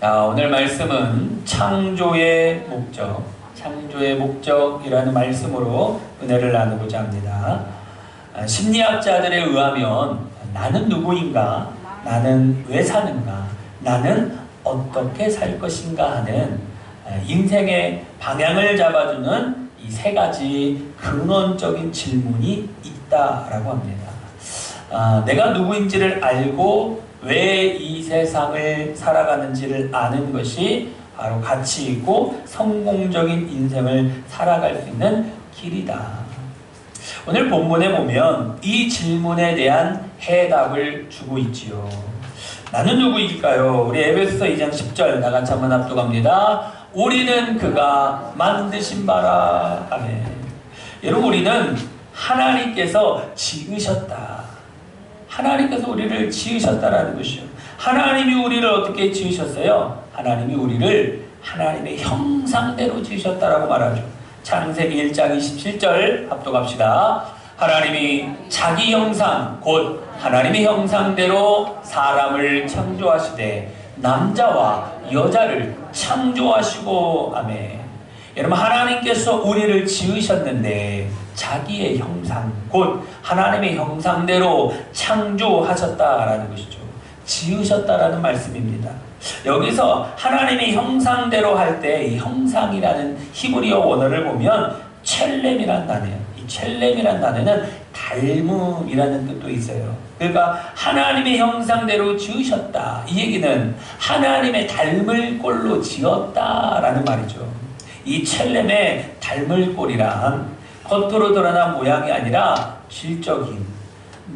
자, 오늘 말씀은 창조의 목적, 창조의 목적이라는 말씀으로 은혜를 나누고자 합니다. 아, 심리학자들에 의하면 나는 누구인가? 나는 왜 사는가? 나는 어떻게 살 것인가 하는 아, 인생의 방향을 잡아주는 이 세 가지 근원적인 질문이 있다라고 합니다. 아, 내가 누구인지를 알고 왜 이 세상을 살아가는지를 아는 것이 바로 가치 있고 성공적인 인생을 살아갈 수 있는 길이다. 오늘 본문에 보면 이 질문에 대한 해답을 주고 있지요. 나는 누구일까요? 우리 에베소서 2장 10절 나같이 한번 합독합니다. 우리는 그가 만드신 바라. 아멘. 여러분 우리는 하나님께서 지으셨다. 하나님께서 우리를 지으셨다라는 것이요. 하나님이 우리를 어떻게 지으셨어요? 하나님이 우리를 하나님의 형상대로 지으셨다라고 말하죠. 창세기 1장 27절 합독합시다. 하나님이 자기 형상 곧 하나님의 형상대로 사람을 창조하시되 남자와 여자를 창조하시고 아멘. 여러분 하나님께서 우리를 지으셨는데 자기의 형상 곧 하나님의 형상대로 창조하셨다라는 것이죠. 지으셨다라는 말씀입니다. 여기서 하나님의 형상대로 할 때 이 형상이라는 히브리어 원어를 보면 첼렘이란 단어예요. 이 첼렘이란 단어는 닮음이라는 뜻도 있어요. 그러니까 하나님의 형상대로 지으셨다. 이 얘기는 하나님의 닮을 꼴로 지었다라는 말이죠. 이 첼렘의 닮을 꼴이란 겉으로 드러난 모양이 아니라 질적인,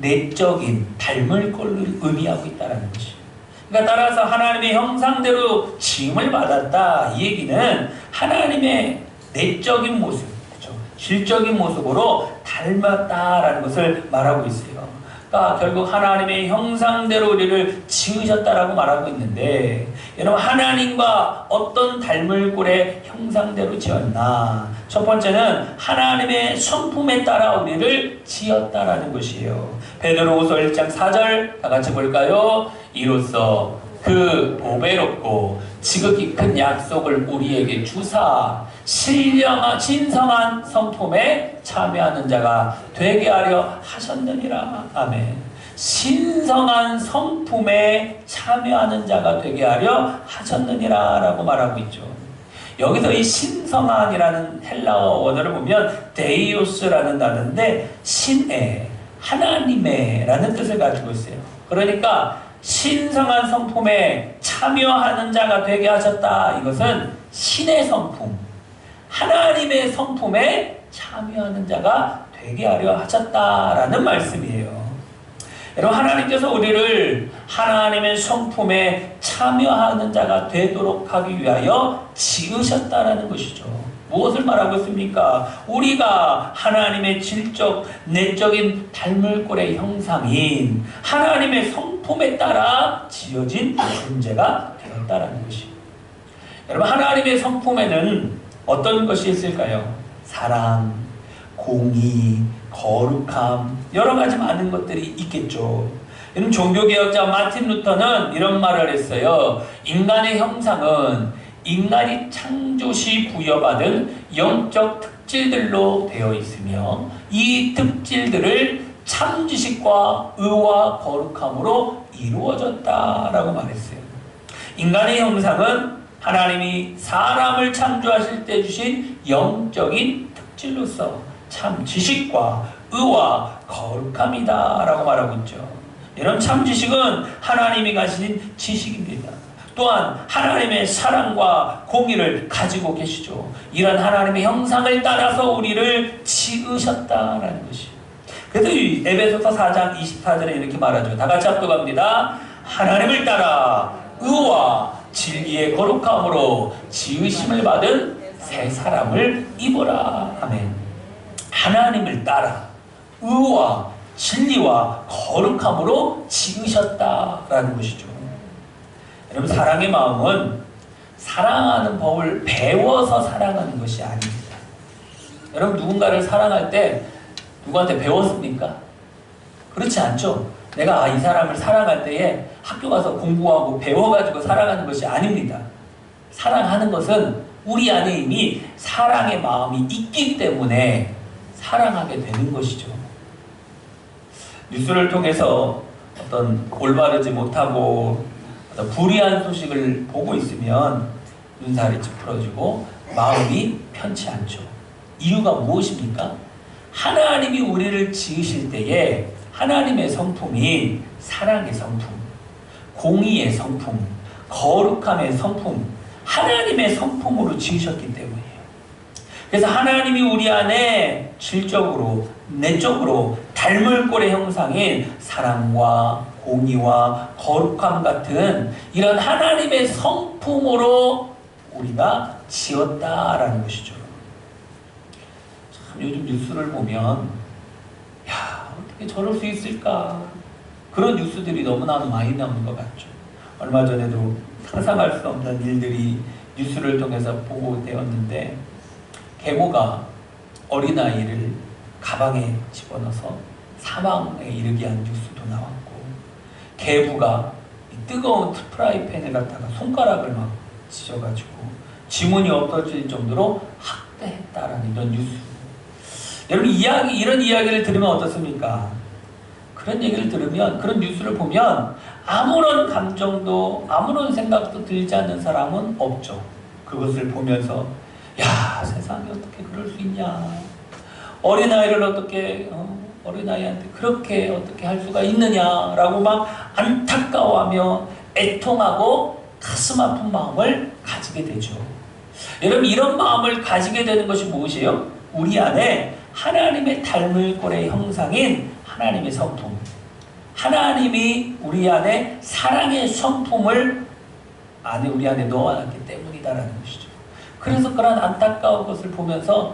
내적인 닮을 꼴을 의미하고 있다는 것이에요. 그러니까 따라서 하나님의 형상대로 지음을 받았다. 이 얘기는 하나님의 내적인 모습, 그렇죠? 질적인 모습으로 닮았다라는 것을 말하고 있어요. 그러니까 결국 하나님의 형상대로 우리를 지으셨다라고 말하고 있는데 여러분 하나님과 어떤 닮을 꼴의 형상대로 지었나? 첫 번째는 하나님의 성품에 따라 우리를 지었다라는 것이에요. 베드로후서 1장 4절 다 같이 볼까요? 이로써 그 보배롭고 지극히 큰 약속을 우리에게 주사 신령한 신성한 성품에 참여하는 자가 되게 하려 하셨느니라 아멘. 신성한 성품에 참여하는 자가 되게 하려 하셨느니라 라고 말하고 있죠. 여기서 이 신성한이라는 헬라어 원어를 보면 데이오스라는 단어인데 신의 하나님의 라는 뜻을 가지고 있어요. 그러니까 신성한 성품에 참여하는 자가 되게 하셨다. 이것은 신의 성품, 하나님의 성품에 참여하는 자가 되게 하려 하셨다라는 말씀이에요. 여러분 하나님께서 우리를 하나님의 성품에 참여하는 자가 되도록 하기 위하여 지으셨다라는 것이죠. 무엇을 말하고 있습니까? 우리가 하나님의 질적, 내적인 닮을 꼴의 형상인 하나님의 성품에 따라 지어진 존재가 되었다라는 것이. 여러분 하나님의 성품에는 어떤 것이 있을까요? 사랑, 공의, 거룩함, 여러 가지 많은 것들이 있겠죠. 여러분 종교개혁자 마틴 루터는 이런 말을 했어요. 인간의 형상은 인간이 창조시 부여받은 영적 특질들로 되어 있으며 이 특질들을 참 지식과 의와 거룩함으로 이루어졌다라고 말했어요. 인간의 형상은 하나님이 사람을 창조하실 때 주신 영적인 특질로서 참 지식과 의와 거룩함이다 라고 말하고 있죠. 이런 참 지식은 하나님이 가신 지식입니다. 또한 하나님의 사랑과 공의를 가지고 계시죠. 이런 하나님의 형상을 따라서 우리를 지으셨다라는 것이. 그래서 이 에베소서 4장 24절에 이렇게 말하죠. 다 같이 합독합니다. 하나님을 따라 의와 진리의 거룩함으로 지으심을 받은 새 사람을 입어라. 아멘. 하나님을 따라 의와 진리와 거룩함으로 지으셨다라는 것이죠. 여러분 사랑의 마음은 사랑하는 법을 배워서 사랑하는 것이 아닙니다. 여러분 누군가를 사랑할 때 누구한테 배웠습니까? 그렇지 않죠. 내가 아, 이 사람을 사랑할 때에 학교 가서 공부하고 배워가지고 사랑하는 것이 아닙니다. 사랑하는 것은 우리 안에 이미 사랑의 마음이 있기 때문에 사랑하게 되는 것이죠. 뉴스를 통해서 어떤 올바르지 못하고 어떤 불의한 소식을 보고 있으면 눈살이 찌푸러지고 마음이 편치 않죠. 이유가 무엇입니까? 하나님이 우리를 지으실 때에 하나님의 성품이 사랑의 성품, 공의의 성품, 거룩함의 성품, 하나님의 성품으로 지으셨기 때문이에요. 그래서 하나님이 우리 안에 질적으로, 내적으로 닮을 꼴의 형상인 사랑과 공의와 거룩함 같은 이런 하나님의 성품으로 우리가 지었다라는 것이죠. 참 요즘 뉴스를 보면 야 저럴 수 있을까 그런 뉴스들이 너무나도 많이 나오는 것 같죠. 얼마 전에도 상상할 수 없는 일들이 뉴스를 통해서 보고되었는데 계모가 어린아이를 가방에 집어넣어서 사망에 이르게 한 뉴스도 나왔고 계부가 이 뜨거운 프라이팬을 갖다가 손가락을 막 찢어가지고 지문이 없어질 정도로 학대했다라는 이런 뉴스 여러분 이야기 이런 이야기를 들으면 어떻습니까? 그런 얘기를 들으면 그런 뉴스를 보면 아무런 감정도 아무런 생각도 들지 않는 사람은 없죠. 그것을 보면서 야 세상에 어떻게 그럴 수 있냐 어린 아이를 어떻게 어, 어린 아이한테 그렇게 어떻게 할 수가 있느냐라고 막 안타까워하며 애통하고 가슴 아픈 마음을 가지게 되죠. 여러분 이런 마음을 가지게 되는 것이 무엇이에요? 우리 안에 하나님의 닮을 꼴의 형상인 하나님의 성품, 하나님이 우리 안에 사랑의 성품을 안에 우리 안에 넣어놨기 때문이다라는 것이죠. 그래서 그런 안타까운 것을 보면서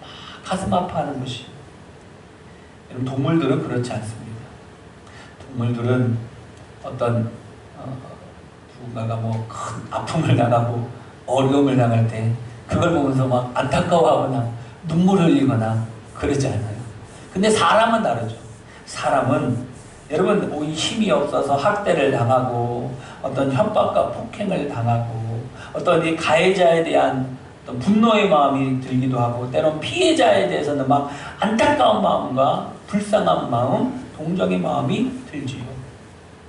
막 가슴 아파하는 것이. 여러분 동물들은 그렇지 않습니다. 동물들은 어떤 어, 누군가가 뭐 큰 아픔을 당하고 어려움을 당할 때 그걸 보면서 막 안타까워하거나 눈물 흘리거나 그러지 않아요. 근데 사람은 다르죠. 사람은 여러분 뭐 힘이 없어서 학대를 당하고 어떤 협박과 폭행을 당하고 어떤 이 가해자에 대한 어떤 분노의 마음이 들기도 하고 때론 피해자에 대해서는 막 안타까운 마음과 불쌍한 마음, 동정의 마음이 들지요.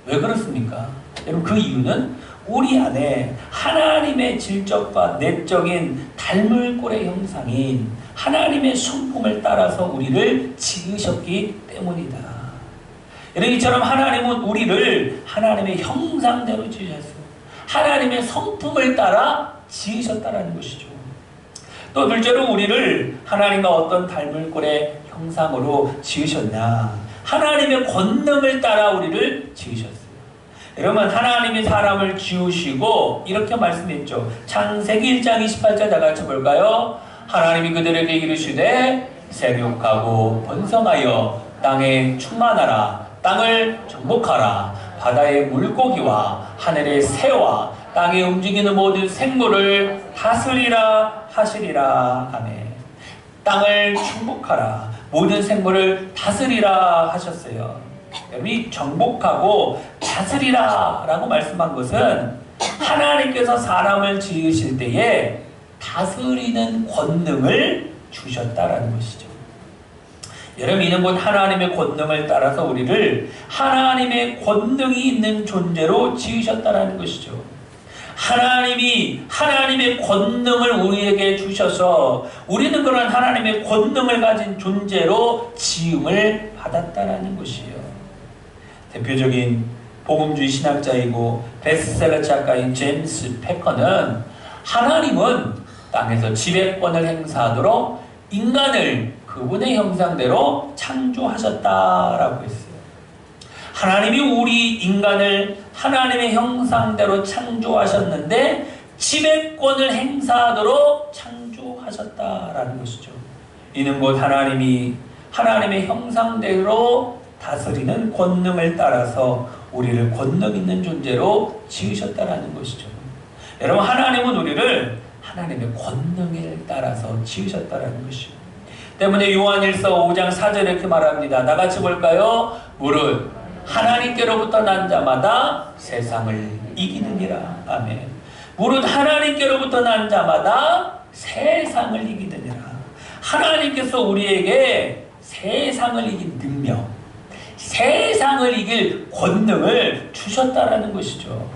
왜 그렇습니까? 여러분 그 이유는 우리 안에 하나님의 질적과 내적인 닮을 꼴의 형상인 하나님의 성품을 따라서 우리를 지으셨기 때문이다. 이처럼 하나님은 우리를 하나님의 형상대로 지으셨어요. 하나님의 성품을 따라 지으셨다라는 것이죠. 또 둘째로 우리를 하나님과 어떤 닮을 꼴의 형상으로 지으셨나? 하나님의 권능을 따라 우리를 지으셨어요. 여러분 하나님이 사람을 지으시고 이렇게 말씀했죠. 창세기 1장 28절 다 같이 볼까요? 하나님이 그들에게 이르시되 세력하고 번성하여 땅에 충만하라 땅을 정복하라 바다의 물고기와 하늘의 새와 땅에 움직이는 모든 생물을 다스리라 하시리라 아멘. 땅을 충복하라 모든 생물을 다스리라 하셨어요. 여러분이 정복하고 다스리라 라고 말씀한 것은 하나님께서 사람을 지으실 때에 다스리는 권능을 주셨다라는 것이죠. 여러분 이는 곧 하나님의 권능을 따라서 우리를 하나님의 권능이 있는 존재로 지으셨다라는 것이죠. 하나님이 하나님의 권능을 우리에게 주셔서 우리는 그런 하나님의 권능을 가진 존재로 지음을 받았다라는 것이에요. 대표적인 복음주의 신학자이고 베스트셀러 작가인 제임스 패커는 하나님은 땅에서 지배권을 행사하도록 인간을 그분의 형상대로 창조하셨다라고 했어요. 하나님이 우리 인간을 하나님의 형상대로 창조하셨는데 지배권을 행사하도록 창조하셨다라는 것이죠. 이는 곧 하나님이 하나님의 형상대로 다스리는 권능을 따라서 우리를 권능 있는 존재로 지으셨다라는 것이죠. 여러분 하나님은 우리를 하나님의 권능에 따라서 지으셨다라는 것이죠. 때문에 요한일서 5장 4절에 이렇게 말합니다. 나같이 볼까요? 무릇 하나님께로부터 난 자마다 세상을 이기느니라. 아멘. 무릇 하나님께로부터 난 자마다 세상을 이기느니라. 하나님께서 우리에게 세상을 이긴 능력, 세상을 이길 권능을 주셨다라는 것이죠.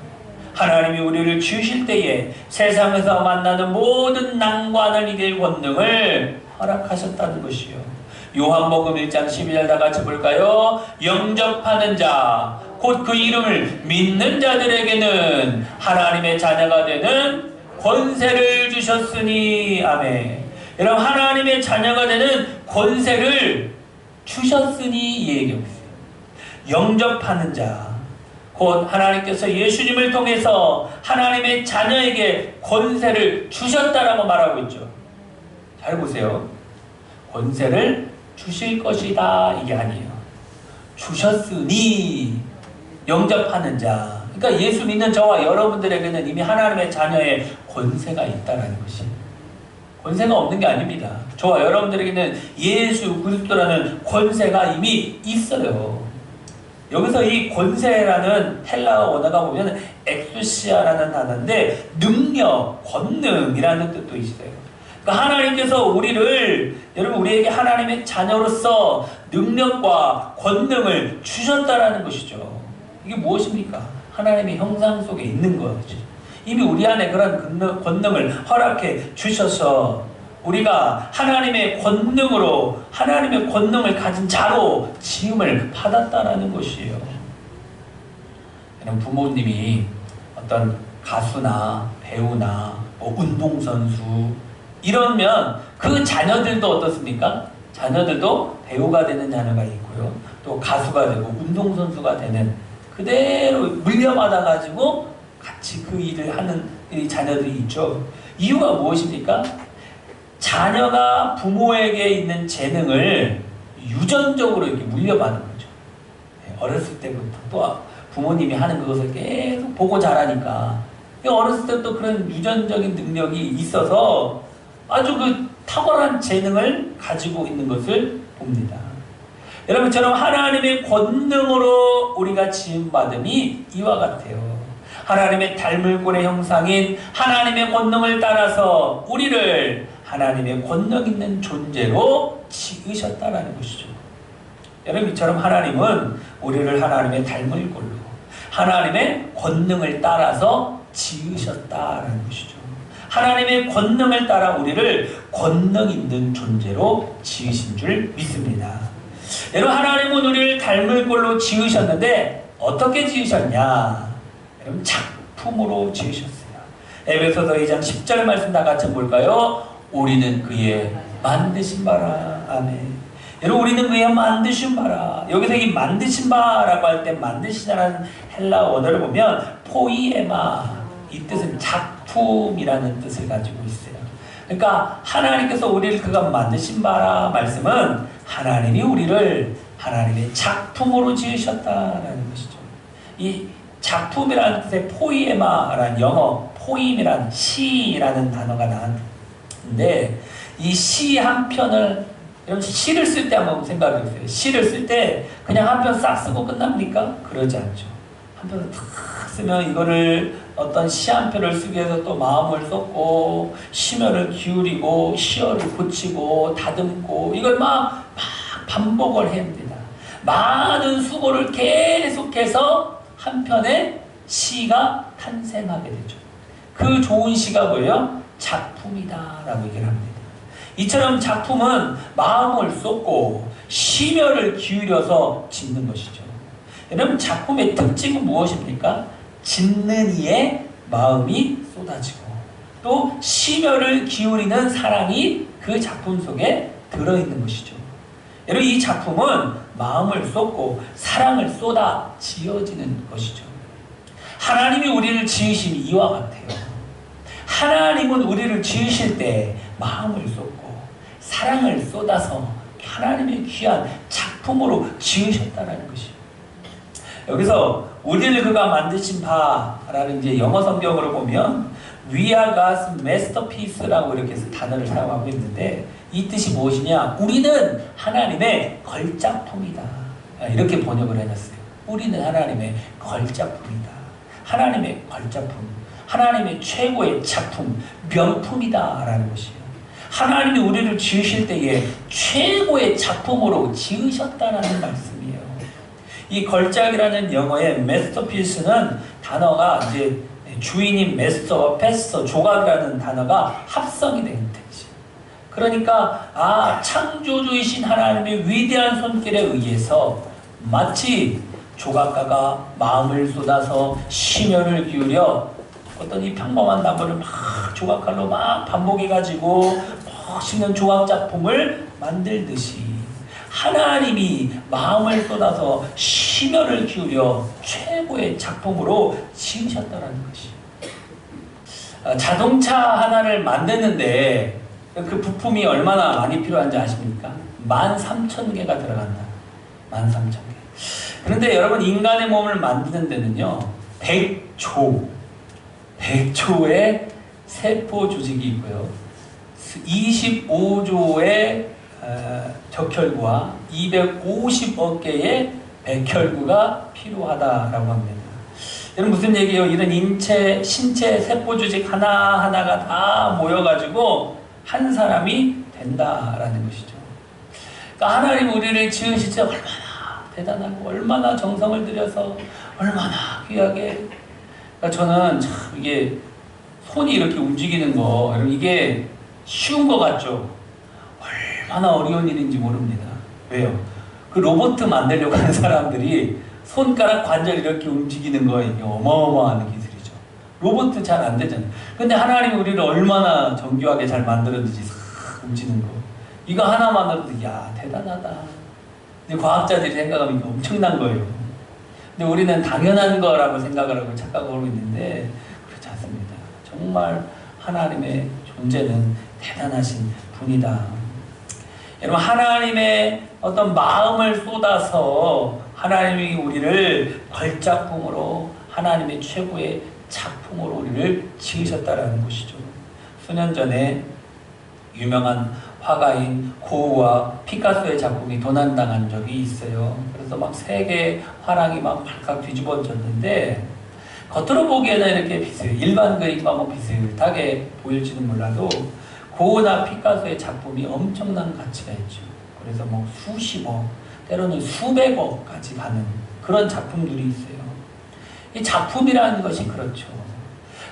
하나님이 우리를 주실 때에 세상에서 만나는 모든 난관을 이길 권능을 허락하셨다는 것이요. 요한복음 1장 12절 다 같이 볼까요? 영접하는 자, 곧 그 이름을 믿는 자들에게는 하나님의 자녀가 되는 권세를 주셨으니, 아멘. 여러분, 하나님의 자녀가 되는 권세를 주셨으니, 이 있어요. 영접하는 자, 곧 하나님께서 예수님을 통해서 하나님의 자녀에게 권세를 주셨다라고 말하고 있죠. 잘 보세요. 권세를 주실 것이다 이게 아니에요. 주셨으니 영접하는 자. 그러니까 예수 믿는 저와 여러분들에게는 이미 하나님의 자녀의 권세가 있다라는 것이. 권세가 없는 게 아닙니다. 저와 여러분들에게는 예수 그리스도라는 권세가 이미 있어요. 여기서 이 권세라는 헬라어 원어가 보면 엑수시아라는 단어인데 능력, 권능이라는 뜻도 있어요. 그러니까 하나님께서 우리를 여러분 우리에게 하나님의 자녀로서 능력과 권능을 주셨다라는 것이죠. 이게 무엇입니까? 하나님의 형상 속에 있는 거죠. 이미 우리 안에 그런 권능을 허락해 주셔서 우리가 하나님의 권능으로 하나님의 권능을 가진 자로 지음을 받았다라는 것이에요. 부모님이 어떤 가수나 배우나 뭐 운동선수 이러면 그 자녀들도 어떻습니까? 자녀들도 배우가 되는 자녀가 있고요. 또 가수가 되고 운동선수가 되는 그대로 물려받아 가지고 같이 그 일을 하는 자녀들이 있죠. 이유가 무엇입니까? 자녀가 부모에게 있는 재능을 유전적으로 이렇게 물려받는 거죠. 네, 어렸을 때부터 또 부모님이 하는 그것을 계속 보고 자라니까 어렸을 때부터 그런 유전적인 능력이 있어서 아주 그 탁월한 재능을 가지고 있는 것을 봅니다. 여러분처럼 하나님의 권능으로 우리가 지음받음이 이와 같아요. 하나님의 닮을 꼴의 형상인 하나님의 권능을 따라서 우리를 하나님의 권능 있는 존재로 지으셨다라는 것이죠. 여러분 이처럼 하나님은 우리를 하나님의 닮을 꼴로 하나님의 권능을 따라서 지으셨다라는 것이죠. 하나님의 권능을 따라 우리를 권능 있는 존재로 지으신 줄 믿습니다. 여러분 하나님은 우리를 닮을 꼴로 지으셨는데 어떻게 지으셨냐? 여러분 작품으로 지으셨어요. 에베소서 2장 10절 말씀 다 같이 볼까요? 우리는 그의 만드신 바라. 아멘. 여러분 우리는 그의 만드신 바라. 여기서 이 만드신 바라고 할 때 만드시다라는 헬라 원어를 보면 포이에마 이 뜻은 작품이라는 뜻을 가지고 있어요. 그러니까 하나님께서 우리를 그가 만드신 바라 말씀은 하나님이 우리를 하나님의 작품으로 지으셨다라는 것이죠. 이 작품이라는 뜻의 포이에마라는 영어 포임이란 시라는 단어가 나왔는데 이 시 한 편을 시를 쓸 때 한번 생각해 보세요. 시를 쓸 때 그냥 한 편 싹 쓰고 끝납니까? 그러지 않죠. 한 편을 탁 쓰면 이거를 어떤 시 한 편을 쓰기 위해서 또 마음을 쏟고 심혈을 기울이고 시어를 고치고 다듬고 이걸 막, 막 반복을 해야 됩니다. 많은 수고를 계속해서 한 편의 시가 탄생하게 되죠. 그 좋은 시가 뭐예요? 작품이다 라고 얘기를 합니다. 이처럼 작품은 마음을 쏟고 심혈을 기울여서 짓는 것이죠. 여러분 작품의 특징은 무엇입니까? 짓는 이의 마음이 쏟아지고 또 심혈을 기울이는 사랑이 그 작품 속에 들어있는 것이죠. 여러분 이 작품은 마음을 쏟고 사랑을 쏟아 지어지는 것이죠. 하나님이 우리를 지으심이 이와 같아요. 하나님은 우리를 지으실 때 마음을 쏟고 사랑을 쏟아서 하나님의 귀한 작품으로 지으셨다는 것이에요. 여기서 우리를 그가 만드신 바라는 이제 영어 성경으로 보면 We are God's masterpiece라고 이렇게 해서 단어를 사용하고 있는데 이 뜻이 무엇이냐? 우리는 하나님의 걸작품이다. 이렇게 번역을 해놨어요. 우리는 하나님의 걸작품이다. 하나님의 걸작품, 하나님의 최고의 작품, 명품이다라는 것이에요. 하나님이 우리를 지으실 때에 최고의 작품으로 지으셨다라는 말씀이에요. 이 걸작이라는 영어의 메스터피스는 단어가 이제 주인인 메스터, 패스터, 조각이라는 단어가 합성이 된 뜻이에요. 그러니까 아 창조주이신 하나님의 위대한 손길에 의해서 마치 조각가가 마음을 쏟아서 심혈을 기울여 어떤 이 평범한 나무를 막 조각칼로 막 반복해가지고 멋있는 조각 작품을 만들듯이 하나님이 마음을 쏟아서 심혈을 기울여 최고의 작품으로 지으셨다는 것이. 아, 자동차 하나를 만드는데 그 부품이 얼마나 많이 필요한지 아십니까? 13,000개가 들어간다. 13,000개. 그런데 여러분 인간의 몸을 만드는 데는요. 100조 100조의 세포 조직이 있고요. 25조의 어, 적혈구와 250억 개의 백혈구가 필요하다라고 합니다. 여러분 무슨 얘기예요? 이런 인체, 신체 세포 조직 하나 하나가 다 모여가지고 한 사람이 된다라는 것이죠. 그러니까 하나님 우리를 지으실 때 얼마나 대단하고 얼마나 정성을 들여서 얼마나 귀하게 그러니까 저는 참 이게 손이 이렇게 움직이는 거 이게 쉬운 것 같죠? 얼마나 어려운 일인지 모릅니다. 왜요? 그 로봇 만들려고 하는 사람들이 손가락 관절 이렇게 움직이는 거 이게 어마어마한 기술이죠. 로봇 잘 안 되잖아요. 근데 하나님이 우리를 얼마나 정교하게 잘 만들었는지 싹 움직이는 거. 이거 하나만으로도 야 대단하다. 근데 과학자들이 생각하면 이게 엄청난 거예요. 근데 우리는 당연한 거라고 생각을 하고 착각하고 있는데 그렇지 않습니다. 정말 하나님의 존재는 대단하신 분이다. 여러분 하나님의 어떤 마음을 쏟아서 하나님이 우리를 걸작품으로 하나님의 최고의 작품으로 우리를 지으셨다라는 것이죠. 수년 전에 유명한 화가인 고우와 피카소의 작품이 도난당한 적이 있어요. 그래서 막 세계 화랑이 막 발칵 뒤집어졌는데 겉으로 보기에는 이렇게 비슷해요. 일반 그림과 뭐 비슷하게 보일지는 몰라도 고우나 피카소의 작품이 엄청난 가치가 있죠. 그래서 뭐 수십억, 때로는 수백억까지 가는 그런 작품들이 있어요. 이 작품이라는 것이 그렇죠.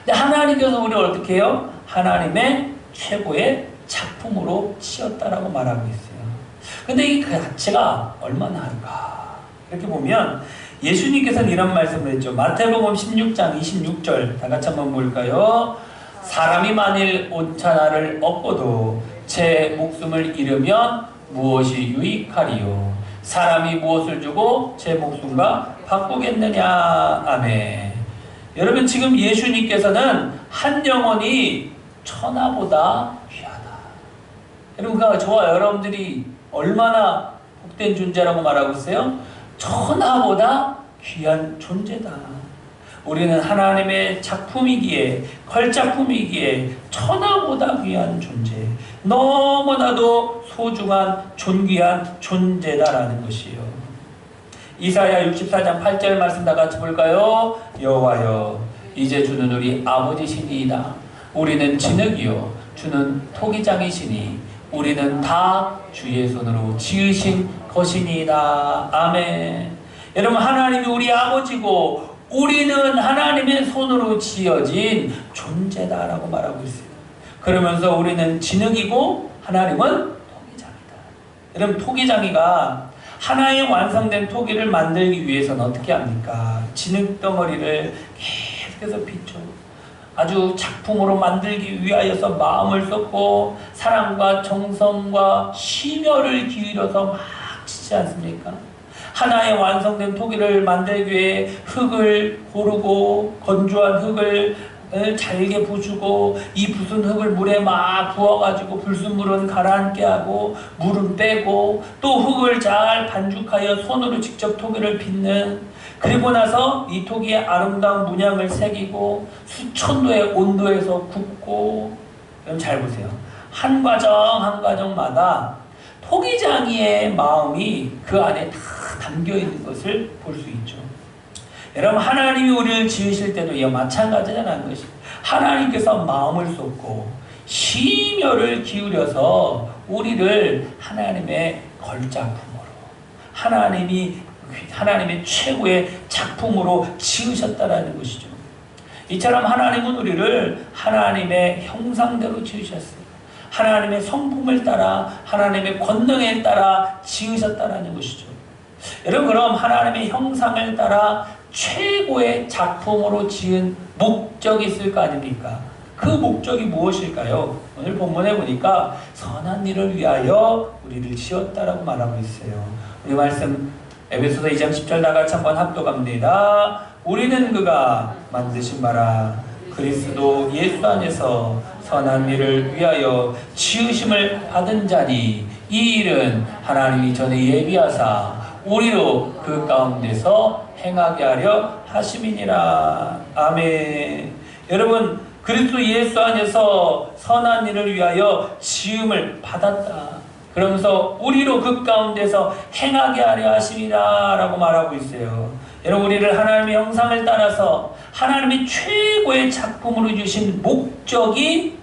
근데 하나님께서 우리를 어떻게 해요? 하나님의 최고의 작품으로 치었다라고 말하고 있어요. 근데 이그 가치가 얼마나 할까? 이렇게 보면 예수님께서는 이런 말씀을 했죠. 마태복음 16장 26절 다 같이 한번 볼까요? 사람이 만일 온천하를 얻고도 제 목숨을 잃으면 무엇이 유익하리요? 사람이 무엇을 주고 제 목숨과 바꾸겠느냐? 아멘. 여러분 지금 예수님께서는 한 영혼이 천하보다. 여러분 그 저와 여러분들이 얼마나 복된 존재라고 말하고 있어요? 천하보다 귀한 존재다. 우리는 하나님의 작품이기에 걸작품이기에 천하보다 귀한 존재 너무나도 소중한 존귀한 존재다라는 것이요 이사야 64장 8절 말씀 다 같이 볼까요? 여호와여 이제 주는 우리 아버지시니이다 우리는 진흙이요 주는 토기장이시니 우리는 다 주의 손으로 지으신 것이니이다 아멘 여러분 하나님이 우리 아버지고 우리는 하나님의 손으로 지어진 존재다라고 말하고 있어요. 그러면서 우리는 진흙이고 하나님은 토기장이다. 여러분 토기장이가 하나의 완성된 토기를 만들기 위해서는 어떻게 합니까? 진흙 덩어리를 계속해서 비춰 아주 작품으로 만들기 위하여서 마음을 쏟고 사랑과 정성과 심혈을 기울여서 막 치지 않습니까? 하나의 완성된 토기를 만들기 위해 흙을 고르고 건조한 흙을 잘게 부수고 이 부순 흙을 물에 막 부어가지고 불순물은 가라앉게 하고 물은 빼고 또 흙을 잘 반죽하여 손으로 직접 토기를 빚는 그리고 나서 이 토기에 아름다운 문양을 새기고 수천 도의 온도에서 굽고 여러분 잘 보세요 한 과정 한 과정마다 토기장이의 마음이 그 안에 다 담겨 있는 것을 볼 수 있죠. 여러분 하나님이 우리를 지으실 때도 마찬가지라는 것이 하나님께서 마음을 쏟고 심혈을 기울여서 우리를 하나님의 걸작품으로 하나님이 하나님의 최고의 작품으로 지으셨다라는 것이죠. 이처럼 하나님은 우리를 하나님의 형상대로 지으셨어요. 하나님의 성품을 따라 하나님의 권능에 따라 지으셨다라는 것이죠. 여러분 그럼 하나님의 형상을 따라 최고의 작품으로 지은 목적이 있을 거 아닙니까? 그 목적이 무엇일까요? 오늘 본문에 보니까 선한 일을 위하여 우리를 지었다라고 말하고 있어요. 우리 말씀 에베소서 2장 10절 다 같이 한번 합독합니다. 우리는 그가 만드신 바라 그리스도 예수 안에서 선한 일을 위하여 지으심을 받은 자니 이 일은 하나님이 전에 예비하사 우리로 그 가운데서 행하게 하려 하심이니라. 아멘. 여러분 그리스도 예수 안에서 선한 일을 위하여 지음을 받았다. 그러면서 우리로 그 가운데서 행하게 하려 하심이라 라고 말하고 있어요. 여러분 우리를 하나님의 형상을 따라서 하나님의 최고의 작품으로 주신 목적이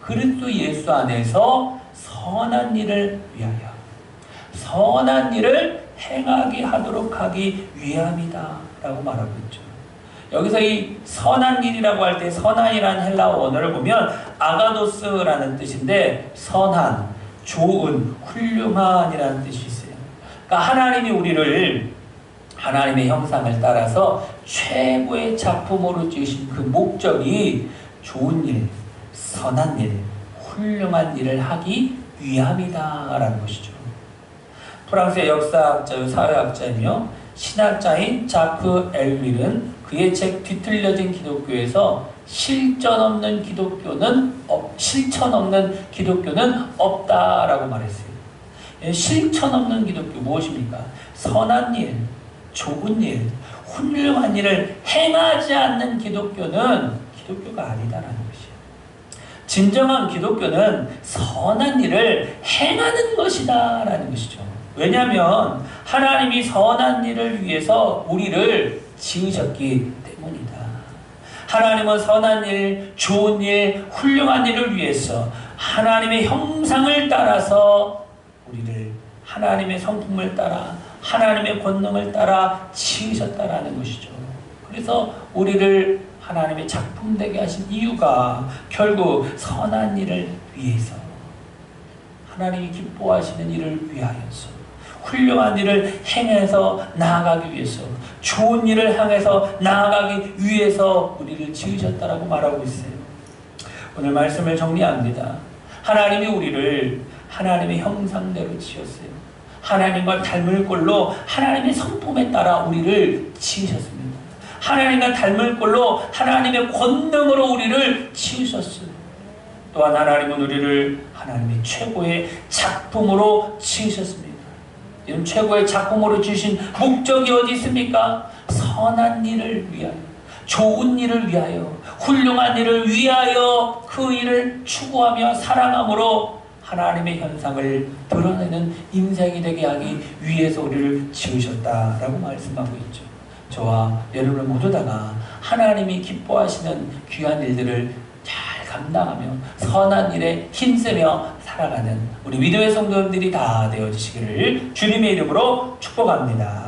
그리스도 예수 안에서 선한 일을 위하여 선한 일을 행하게 하도록 하기 위함이다 라고 말하고 있죠. 여기서 이 선한 일이라고 할 때 선한이라는 헬라어 원어를 보면 아가도스라는 뜻인데 선한, 좋은, 훌륭한이라는 뜻이 있어요. 그러니까 하나님이 우리를 하나님의 형상을 따라서 최고의 작품으로 지으신 그 목적이 좋은 일, 선한 일, 훌륭한 일을 하기 위함이다라는 것이죠. 프랑스의 역사학자요 사회학자이며 신학자인 자크 엘윌은 그의 책 뒤틀려진 기독교에서 실전 없는 기독교는 없, 실천 없는 기독교는 없다라고 말했어요. 예, 실천 없는 기독교 무엇입니까? 선한 일, 좋은 일, 훌륭한 일을 행하지 않는 기독교는 기독교가 아니다라는 것이에요. 진정한 기독교는 선한 일을 행하는 것이다라는 것이죠. 왜냐하면 하나님이 선한 일을 위해서 우리를 지으셨기 때문이다. 하나님은 선한 일, 좋은 일, 훌륭한 일을 위해서 하나님의 형상을 따라서 우리를 하나님의 성품을 따라 하나님의 권능을 따라 지으셨다라는 것이죠. 그래서 우리를 하나님의 작품 되게 하신 이유가 결국 선한 일을 위해서 하나님이 기뻐하시는 일을 위하여서 훌륭한 일을 행해서 나아가기 위해서 좋은 일을 향해서 나아가기 위해서 우리를 지으셨다라고 말하고 있어요. 오늘 말씀을 정리합니다. 하나님이 우리를 하나님의 형상대로 지었어요. 하나님과 닮을 꼴로 하나님의 성품에 따라 우리를 지으셨습니다. 하나님과 닮을 꼴로 하나님의 권능으로 우리를 지으셨어요. 또한 하나님은 우리를 하나님의 최고의 작품으로 지으셨습니다. 이런 최고의 작품으로 주신 목적이 어디 있습니까? 선한 일을 위하여, 좋은 일을 위하여, 훌륭한 일을 위하여 그 일을 추구하며 사랑함으로 하나님의 현상을 드러내는 인생이 되게 하기 위해서 우리를 지으셨다라고 말씀하고 있죠. 저와 여러분 모두 다가 하나님이 기뻐하시는 귀한 일들을 잘 감당하며 선한 일에 힘쓰며 살아가는 우리 믿음의 성도들이 다 되어지시기를 주님의 이름으로 축복합니다.